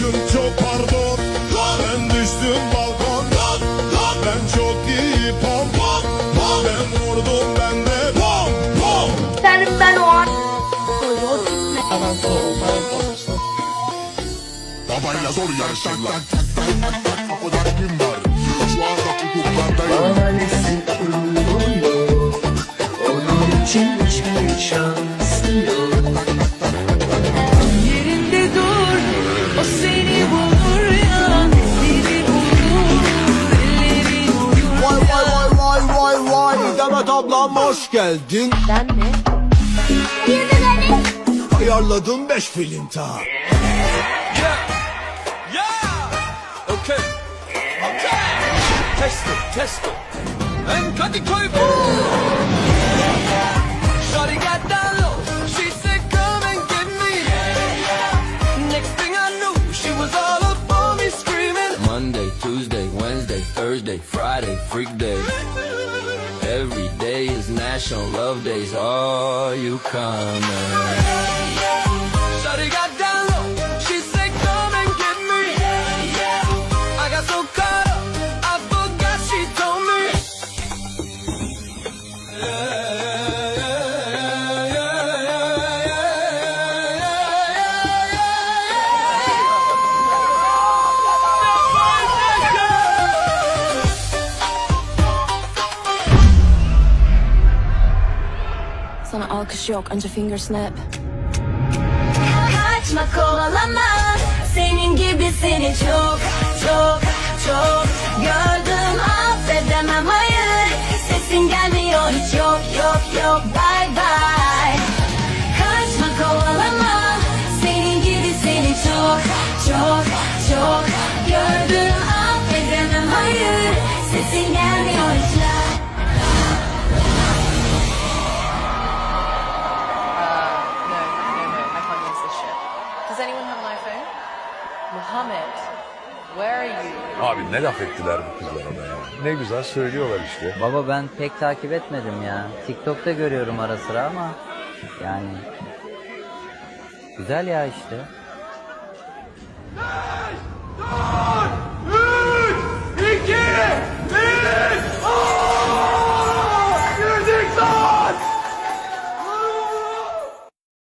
aşkım çok pardon. Ben düştüm balkondan Ben çok iyi pom. Pom Ben vurdum ben de pom pom. Senin ben o an. Babayla zor yarışırlar O da kim var Şu anda hukuklardayım Maalesef uyumuyor Demet ablam hoş geldin Ben mi? Ayarladım beş filinta Okay. Okay. Testo, testo. And Kadıköy boom. Shawty got down low. She said, "Come and get me." Next thing I knew, she was all up on me screaming. Monday, Tuesday, Wednesday, Thursday, Friday, freak day. Every day is National Love Days. Are you coming? Sana alkış yok. Anca finger snap. Kaçma kovalama. Senin gibisini çok çok çok Gördüm. Affedemem hayır. Sesin gelmiyor. Hiç yok yok yok Abi ne laf ettiler bu kızlara da ya. Ne güzel söylüyorlar işte. Baba ben pek takip etmedim ya. TikTok'ta görüyorum ara sıra ama yani güzel ya işte.